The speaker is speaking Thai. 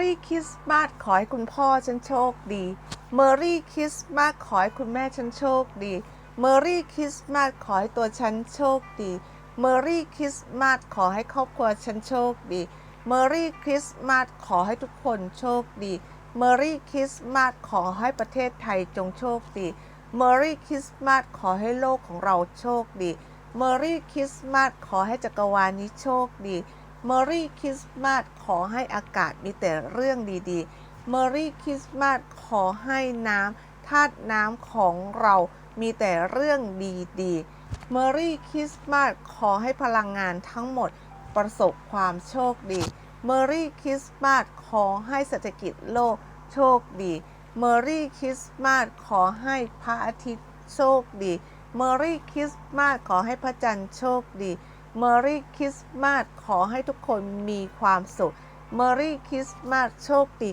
รี่คริสต์มาสขอให้คุณพ่อฉันโชคดีเมอรี่คริสต์มาสขอให้คุณแม่ฉันโชคดีเมอรี่คริสต์มาสขอให้ตัวฉันโชคดีเมอรี่คริสต์มาสขอให้ครอบครัวฉันโชคดีเมอรี่คริสต์มาสขอให้ทุกคนโชคดีเมอรี่คริสต์มาสขอให้ประเทศไทยจงโชคดีเมอรี่คริสต์มาสขอให้โลกของเราโชคดีเมอรี่คริสต์มาสขอให้จักรวาลนี้โชคดี มอรี่คริสต์มาสขอให้อากาศมีแต่เรื่องดีๆมอรี่คริสต์มาสขอให้น้ำธาตุน้ำของเรามีแต่เรื่องดีๆมอรี่คริสต์มาสขอให้พลังงานทั้งหมดประสบความโชคดีมอรี่คริสต์มาสขอให้เศรษฐกิจโลกโชคดีมอรี่คริสต์มาสขอให้พระอาทิตย์โชคดีมอรี่คริสต์มาสขอให้พระจันทร์โชคดี เมอรี่คริสต์มาสขอให้ทุกคนมีความสุขเมอรี่คริสต์มาสโชคดี